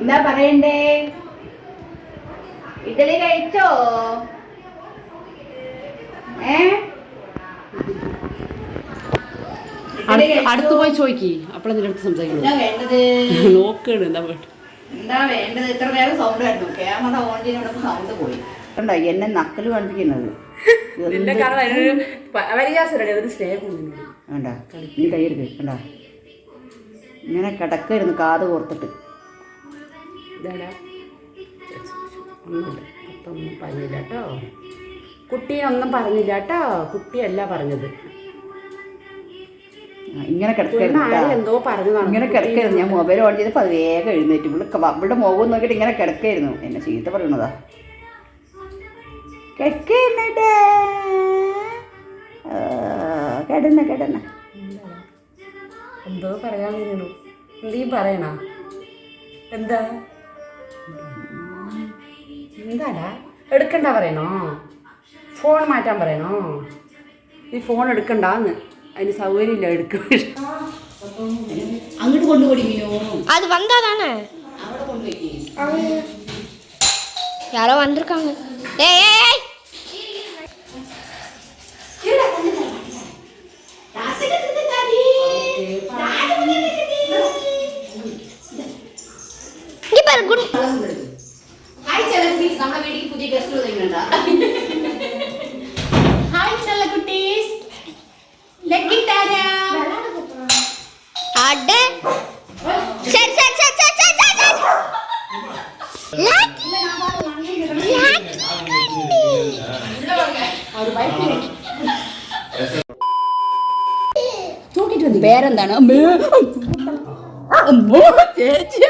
എന്താ പറയണ്ടേ? ഇഡലി കഴിച്ചോ? ഏ? അടുത്ത് പോയി ചോദിക്കി. അപ്പോഴെന്തിന്റെ അടുത്ത് സംസാരിക്കുന്നു എന്താ വേണ്ടത്? നോക്കണ് എന്താ വേണ്ട എന്താ വേണ്ടത്? ഇത്ര നേരം സൗണ്ട് ആയിരുന്നു ക്യാമറ ഓൺ ചെയ്യുന്നവിടെ സൗണ്ട് പോയി. എന്നെ നക്കൽ കാണിപ്പിക്കുന്നത്? വേണ്ട നീ കൈയെടുക്ക് കണ്ട? ഇങ്ങനെ കിടക്കായിരുന്നു കാത് കോർത്തിട്ട്. ഇതാടാ ഒന്നുമില്ല അപ്പൊന്നും പറഞ്ഞില്ല കേട്ടോ. കുട്ടീനൊന്നും പറഞ്ഞില്ല കേട്ടോ. കുട്ടിയല്ല പറഞ്ഞത്. ഇങ്ങനെ കേട്ടാ. എന്തോ പറഞ്ഞതാണ്. ഇങ്ങനെ കിടക്കായിരുന്നു ഞാൻ മൊബൈൽ ഓൺ ചെയ്തപ്പോൾ അത് വേഗം എഴുന്നേറ്റ്. ഇവിടെ ഇവിടെ മുഖം നോക്കിയിട്ട് ഇങ്ങനെ കിടക്കായിരുന്നു എന്നെ ചീത്ത പറയണതാ. കിടക്കേ കിടന്ന കിടന്ന. എന്തോ പറയാൻ വരുന്നു എന്തെങ്കിലും പറയണ? എന്താ? എന്താടാ എടുക്കണ്ട പറയണോ ഫോൺ മാറ്റാൻ പറയണോ നീ ഫോൺ എടുക്കണ്ടാന്ന് അതിന് സൗകര്യമില്ല എടുക്കും അങ്ങോട്ട് കൊണ്ടുപോയി മീനോ அது வந்தாதானே അവിടെ കൊണ്ടുപോയി யாரோ வந்திருக்காங்க ஏய் ஏய் ஏய் இங்க பாரு குட் ഹായ് ചെലക്കുട്ടീസ് നമ്മുടെ വീട്ടിൽ പുതിയ ഗസ്റ്റ് വന്നിട്ടുണ്ടോ ഹായ് ചല്ല കുട്ടീസ് ലക്കി താര അട ശരി ശരി ശരി ശരി ശരി ശരി ലക്കി തൂക്കിട്ട് വന്നു പേരെന്താണ് ചേച്ചി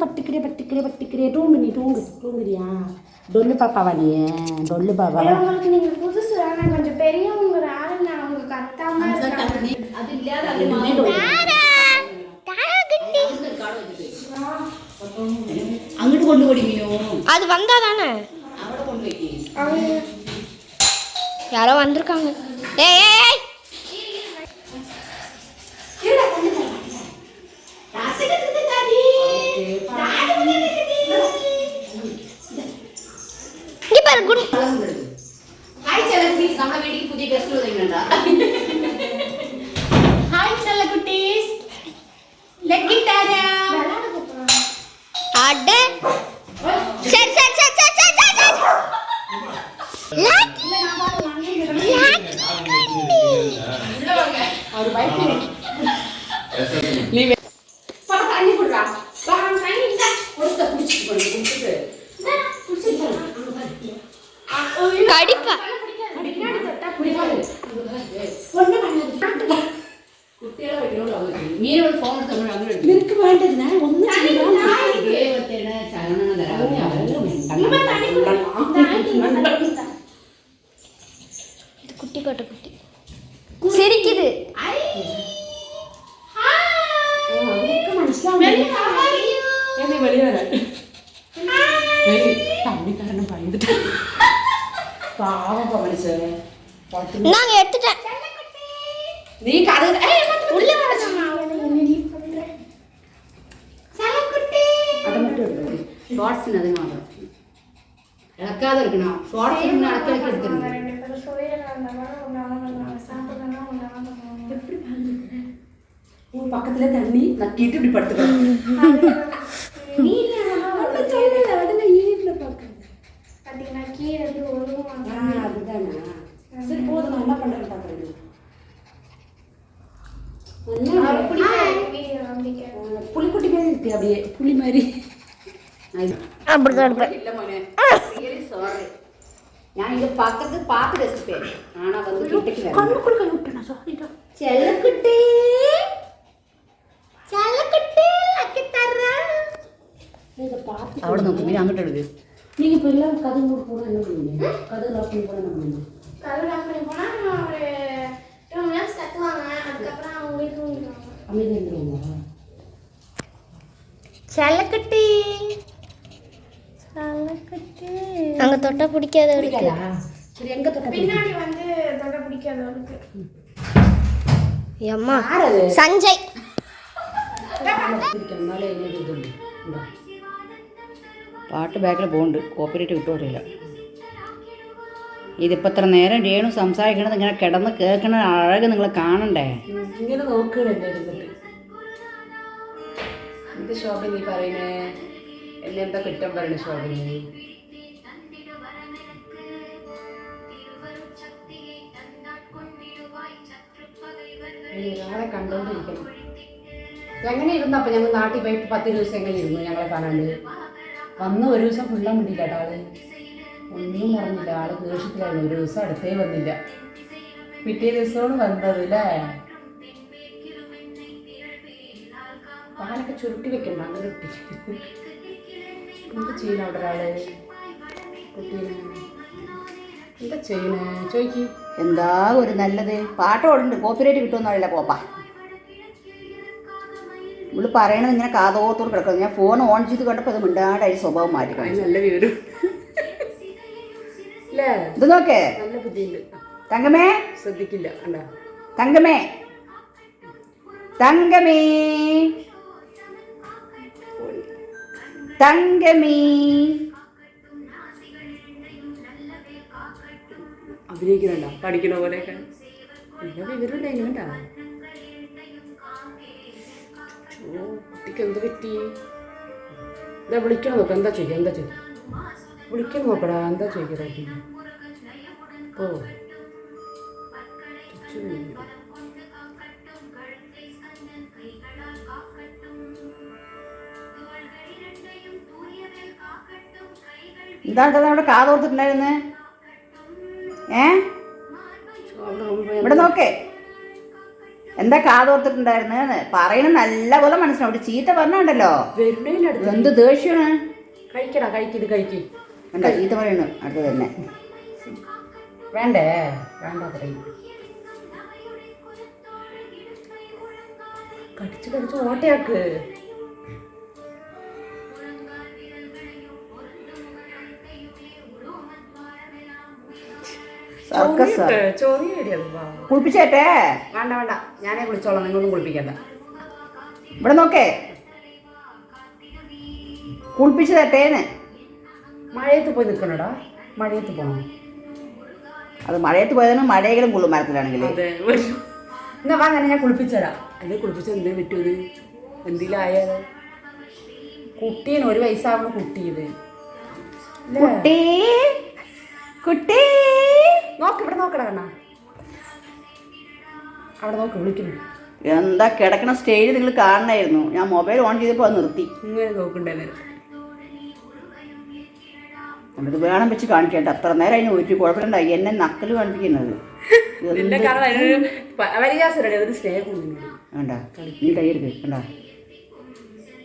பட்டுக்கிறே பட்டுக்கிறே பட்டுக்கிறே டூங்குனி டூங்கு டூங்குனியா டொல்லு பாப்பாவா நீ டொல்லு பாப்பா உங்களுக்கு நீங்க புதுசு தானே கொஞ்சம் பெரியவங்க ஆளுங்க அவங்க கத்தாம அது இல்லாத அங்கிட்டு கொண்டு போடுவீங்க அது வந்தா தானே யாரோ வந்திருக்காங்க. ஏய் ஏய் ஏய். ஹாய் செல்லகுட்டீஸ் நம்ம வீட்டுக்கு புதிய கெஸ்ட் வந்துருக்கீங்களா ஹாய் செல்லகுட்டீஸ் കുട്ടികളെ വയ്ക്കണോളൂ മീനോട് ഫോൺ എടുത്ത് അങ്ങനെ എടുത്തു നിനക്ക് വേണ്ടതിനാ ഒന്നും ദൈവത്തിന് ചലനം இது குட்டி கொட்ட குட்டி சிரிக்குது എന്നെ വെളിയിൽ நாங்க எடுத்துட்டேன். நீ கதை உள்ள ஷார்ட்ஸ் அதுங்க இழக்காத இருக்கணும். பக்கத்துல தண்ணி நக்கிட்டு இப்படி படுத்துக்கணும் മതിയെ പുളിമാരി ഞാൻ ഇത് പക്കത്ത് പാത്ത് രസിപ്പേ ആണോ വന്ന് കിട്ടേ ചെല്ലക്കിട്ടേ. അവിടെ നോക്കും അങ്ങോട്ട് എടുക്കും. നീ ഇപ്പോൾ എല്ലാം കഥ കൂടെ കൂടെ കഥ ലോക്കും കൂടെ നമ്മൾ செல்லக்குட்டி செல்லக்குட்டி அங்க தொட்டா பிடிக்காத இருக்கு சரி எங்கே தொட்ட பின்னாடி வந்து தொட பிடிக்காது அவளுக்கு அம்மா யார் அது சஞ்சய் പിടിക്കണം എങ്ങനെ ഇതുണ്ട് ഉണ്ടോ പാട്ട് ബാക്കിൽ പോകുന്നുണ്ട് കോപ്പറേറ്റ് കിട്ടുമോ അറിയില്ല ഇതിപ്പോൾ ഇത്ര നേരം രേണു സംസാരിക്കണത് ഇങ്ങനെ കിടന്ന് കേൾക്കണ അഴക് നിങ്ങൾ കാണണ്ടേ ഇങ്ങനെ നോക്കണല്ലേ എന്ത് ശോഭനി പറയണേ എന്നെ എന്താ കുറ്റം പറയണ ശോഭനി ഒരാളെ കണ്ടോണ്ടിരിക്കണം എങ്ങനെ ഇരുന്നപ്പോ ഞങ്ങൾ നാട്ടിൽ പോയി പത്ത് ദിവസം എങ്ങനെ ഇരുന്നു ഞങ്ങളെ കാണാണ്ട്. വന്ന് ഒരു ദിവസം ഫുള്ള മുണ്ടില്ല കേട്ടോ ആൾ. ഒന്നും പറഞ്ഞില്ല ആൾ ദേഷ്യത്തിലായിരുന്നു. ഒരു ദിവസം അടുത്തേ വന്നില്ല. പിറ്റേ ദിവസമാണ് വന്നത് അല്ലേ പാലൊക്കെ ചുരുട്ടി വെക്കണ്ട അങ്ങനെ ഇട്ടി. എന്താ ചെയ്യണം അവിടെ ഒരാൾ? കുട്ടീനെ. എന്താ ചെയ്യണേ? ചോയ്ക്ക് എന്താ ഒരു നല്ലത്? പാട്ടോടുണ്ട് കോപ്പറേറ്റ് കിട്ടുമെന്ന് അറിയില്ല കോപ്പ. ഇവൾ പറയണത് ഇങ്ങനെ കാതോത്തോട് കിടക്കുന്നത് ഞാൻ ഫോൺ ഓൺ ചെയ്ത് കണ്ടപ്പോൾ അത് മിണ്ടാണ്ടായി സ്വഭാവം മാറ്റി നല്ല വിവരം. ഇത് നോക്കേ. നല്ല ബുദ്ധിയുണ്ട്. തങ്കമേ ശ്രദ്ധിക്കില്ല. തങ്കമേ തങ്കമേ തങ്കമേ. അഭിനയിക്കണണ്ട പഠിക്കണ പോലെയൊക്കെ? നല്ല എന്ത് പറ്റി? ഇതാ വിളിക്കണം നോക്കാം എന്താ ചെയ്യുക എന്താ ചെയ്യുക വിളിക്കണം നോക്കടാ എന്താ ചെയ്യുക ഓ എന്താണ് നമ്മുടെ അവിടെ കാതോർത്തിട്ടുണ്ടായിരുന്നേ ഏ? ഇവിടെ നോക്കേ. എന്താ കാതോർത്തിട്ടുണ്ടായിരുന്നേന്ന് പറയണ നല്ല പോലെ മനസ്സിലാവും. ഒരു ചീത്ത പറഞ്ഞുണ്ടല്ലോ. എന്ത് ദേഷ്യമാണ്? കഴിക്കടാ കഴിക്കിത് കഴിക്ക്. എന്താ ചീത്ത പറയണു. അടുത്ത് തന്നെ. വേണ്ടേ? വേണ്ട കടിച്ച് കടിച്ച് ഓട്ടയാക്ക്. സർക്കസ് കുളിപ്പിച്ചേട്ടെ? വേണ്ട വേണ്ട. ഞാനേ കുളിച്ചോളാം നിങ്ങളൊന്നും കുളിപ്പിക്കണ്ട. ഇവിടെ നോക്കേ. കുളിപ്പിച്ചു തട്ടേന്ന് മഴയത്ത് പോയി നിൽക്കണടാ. മഴയത്ത് പോകണം അത് മഴയത്ത് പോയതാണ് മഴയെങ്കിലും കുള്ളു മരത്തിലാണെങ്കിൽ അതെ എന്നാ വാ ഞാൻ കുളിപ്പിച്ചുതരാം അല്ലെ കുളിപ്പിച്ച എന്തേ പറ്റൂത് എന്തിലായാലോ കുട്ടീന് ഒരു വയസ്സാവണ കുട്ടി ഇത്? കുട്ടി? കുട്ടി? നോക്ക് ഇവിടെ നോക്കടാ കണ്ണാ. അവിടെ നോക്ക് വിളിക്കുന്നു. എന്താ കിടക്കണ സ്റ്റേജ് നിങ്ങൾ കാണണമായിരുന്നു ഞാൻ മൊബൈൽ ഓൺ ചെയ്തപ്പോൾ അത് നിർത്തി. ഇങ്ങനെ നോക്കണ്ടേ എന്നിട്ട് വേണം വെച്ച് കാണിക്കേണ്ട അത്ര നേരം അതിന് ഒരു കുഴപ്പമുണ്ടായി എന്നെ നക്കൽ കാണിപ്പിക്കുന്നത്. വേണ്ട. നീ കയ്യെടുക്ക് വേണ്ട.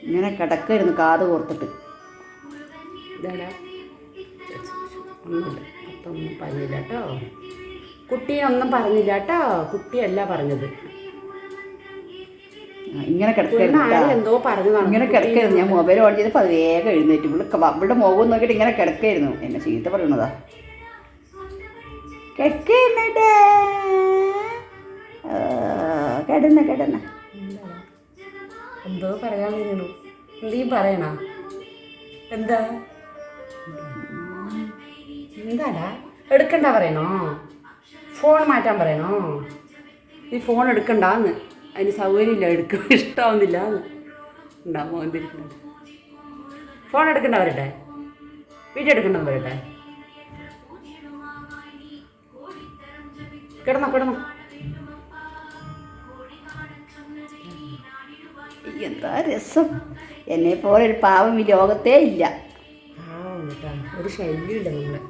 ഇങ്ങനെ കിടക്കായിരുന്നു കാത് കോർത്തിട്ട്. ഇതാടാ അപ്പൊന്നും പറഞ്ഞില്ല കേട്ടോ. കുട്ടീനൊന്നും പറഞ്ഞില്ല കേട്ടോ. കുട്ടിയല്ല പറഞ്ഞത്. ഇങ്ങനെ കേട്ടോ. എന്തോ പറഞ്ഞതാണ്. ഇങ്ങനെ കിടക്കായിരുന്നു ഞാൻ മൊബൈൽ ഓൺ ചെയ്തപ്പോൾ അത് വേഗം എഴുന്നേറ്റ്. ഇവിടെ അവിടെ ഇവിടെ മുഖം നോക്കിയിട്ട് ഇങ്ങനെ കിടക്കായിരുന്നു എന്നെ ചീത്ത പറയണതാ. കിടക്കുന്നുണ്ട് കിടന്ന കിടന്ന. എന്തോ? പറയാൻ വരുന്നു എന്തെങ്കിലും പറയണ? എന്താ? എന്താടാ എടുക്കണ്ട പറയണോ? ഫോൺ മാറ്റാൻ പറയണോ? ഈ ഫോൺ എടുക്കണ്ടാന്ന്. അതിന് സൗകര്യമില്ല എടുക്ക ഇഷ്ടാവുന്നില്ല ഉണ്ടാവും എന്തിരിക്കുന്നുണ്ട് ഫോൺ എടുക്കണ്ട വരട്ടെ വീഡിയോ എടുക്കണ്ടെന്ന് പറയട്ടെ. കിടന്നോ കിടന്നോ. എന്താ രസം? എന്നെ പോലെ ഒരു പാവം ഈ ലോകത്തേ ഇല്ല. ഒരു ശല്യമില്ല നമ്മളെ.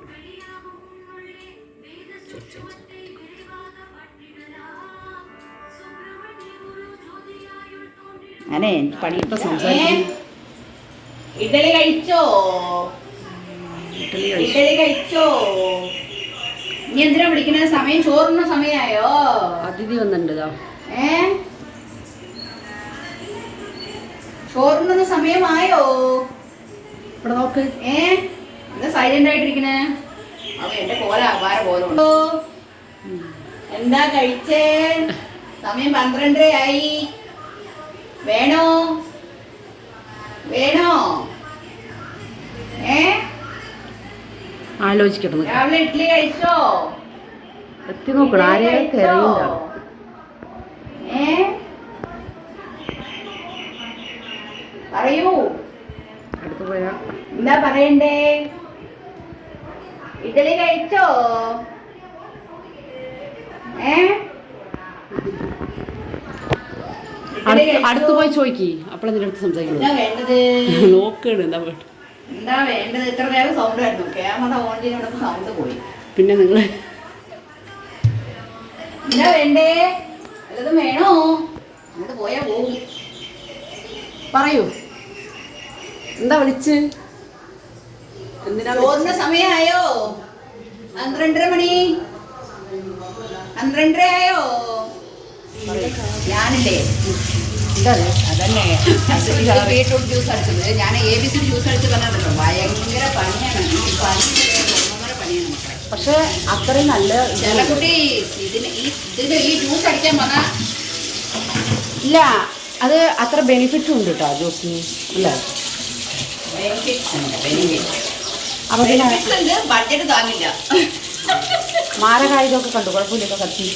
അങ്ങനെ പണിയിപ്പോൾ സംസാരിക്കുന്നു ഇഡലി കഴിച്ചോ? ഇഡലി കഴിച്ചോ. ഇനി എന്തിനാ വിളിക്കണ? സമയം ചോറുന്ന സമയമായോ അതിഥി വന്നിട്ടുണ്ടോ ഏ? ചോറുന്ന സമയമായോ? ഇവിടെ നോക്ക്. ഏ? എന്താ സൈലന്റ് ആയിട്ടിരിക്കണേ? അവ എന്റെ കോല അപാര പോലുണ്ടോ എന്താ കഴിച്ചേ? സമയം പന്ത്രണ്ടരയായി വേണോ? വേണോ? ഏ? ആലോചിക്കണം. രാവിലെ ഇഡ്ഡലി കഴിച്ചോ? എത്തി നോക്കണം ആരെയൊക്കെ? അറിയില്ല ഏ? പറയൂ. അടുത്ത് പോയാ. എന്താ പറയണ്ടേ? ഇഡലി കഴിച്ചോ? ഏ? അടുത്ത് പോയി ചോദിക്കി. അപ്പോഴെന്തിന്റെ അടുത്ത് സംസാരിക്കുന്നു വേണ്ടത്? നോക്കണ് എന്താ വേണ്ട എന്താ വേണ്ടത്? ഇത്ര നേരം സൗണ്ട് ആയിരുന്നു. ക്യാമറ ഓൺ ചെയ്യുന്നോടൊപ്പം സൗണ്ട് പോയി. പിന്നെ നിങ്ങൾ എന്താ വേണ്ടേ? വല്ലതും വേണോ? അങ്ങോട്ട് പോയാ പോകും പറയൂ. എന്താ വിളിച്ച്? ചോറിന് സമയമായോ? പന്ത്രണ്ടര മണി. പന്ത്രണ്ടര ആയോ ഞാനില്ലേ? അതന്നെ. ബീട്രൂട്ട് ജ്യൂസ് അടിച്ചത്. ഞാൻ എ ബി സി ജ്യൂസ് അടിച്ച് പറഞ്ഞിട്ടുണ്ടല്ലോ ഭയങ്കര പണിയാണ്. ഈ പനി ഒന്നര പണിയാണ് മക്കളെ. പക്ഷെ അത്രയും നല്ല ചില കുട്ടി ഇതിന് ഈ ഇതിന് ഈ ജ്യൂസ് അടിക്കാൻ പറഞ്ഞാ ഇല്ല അത് അത്ര ബെനിഫിറ്റും ഉണ്ട് കേട്ടോ ജ്യൂസിന് ഉണ്ട് ബെനിഫിറ്റ്സ് അപ്പൊ പിന്നെ ബെനിഫിറ്റ്സ് ബഡ്ജറ്റ് താങ്ങില്ല. മാരകായുധമൊക്കെ കണ്ടു കുഴപ്പമില്ലൊക്കെ കത്തി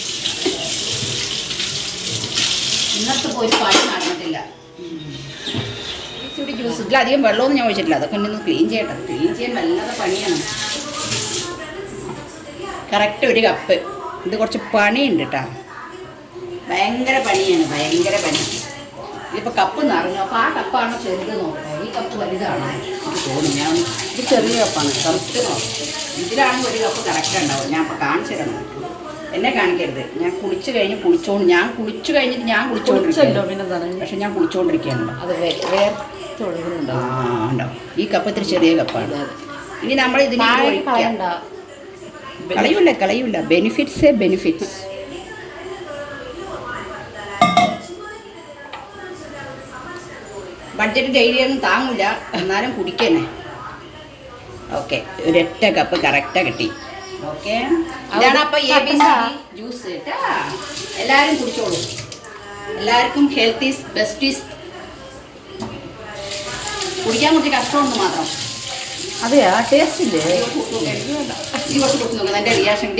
ഇന്നത്തെ പോയി പണി നടന്നിട്ടില്ല. ഇതിലധികം വെള്ളമൊന്നും ഞാൻ ഒഴിച്ചിട്ടില്ല. അതൊക്കെ ഒന്ന് ക്ലീൻ ചെയ്യട്ടെ. ക്ലീൻ ചെയ്യാൻ വല്ലാതെ പണിയാണ്. കറക്റ്റ് ഒരു കപ്പ് ഇത് കുറച്ച് പണിയുണ്ട് കേട്ടോ ഭയങ്കര പണിയാണ് ഭയങ്കര പണി. ഇതിപ്പോൾ കപ്പ് നിറഞ്ഞു. അപ്പോൾ ആ കപ്പാണ് ചെറുത് നോക്കട്ടെ ഈ കപ്പ് വലുതാണ്. എനിക്ക് തോന്നുന്നു. ഞാൻ ഈ ഇത് ചെറിയ കപ്പാണ്. കറുത്ത് ഇതിലാണ് ഒരു കപ്പ് കറക്റ്റ് ഉണ്ടാവും. ഞാൻ അപ്പോൾ കാണിച്ചു തരണം എന്നെ കാണിക്കരുത്. ഞാൻ കുളിച്ചു കഴിഞ്ഞ് കുളിച്ചോണ്ട് ഞാൻ കുളിച്ചു കഴിഞ്ഞിട്ട് ഞാൻ കുളിച്ചോണ്ടിരിക്കുന്നു പിന്നെ പക്ഷെ ഞാൻ കുളിച്ചോണ്ടിരിക്കുകയാണ്. അത് ആ ഉണ്ടാവും. ഈ കപ്പ് ഇത്തിരി ചെറിയ കപ്പാണ്. ഇനി നമ്മൾ ഇതിനെ കളയൂല കളയൂല. ബെനിഫിറ്റ്സേ ബെനിഫിറ്റ്സ് ബഡ്ജറ്റ് ഡെയിലി ഒന്നും താങ്ങൂല എന്നാലും കുടിക്കണേ ഓക്കെ ഒരൊറ്റ കപ്പ് കറക്റ്റാ കിട്ടി ഓക്കെ ഇതാണ് അപ്പൊ എ ബി സി ജ്യൂസ് കേട്ടാ എല്ലാവരും കുടിച്ചോളൂ എല്ലാവർക്കും ഹെൽത്ത് ഈസ് ബെസ്റ്റ് ഈസ് കുടിക്കാൻ കുറച്ച് കഷ്ടമുണ്ട് മാത്രം അതെയാ ടേസ്റ്റ് ഇല്ലേ കുറച്ച് കുടിച്ച് നോക്കുന്നത് എന്റെ റിയാക്ഷൻ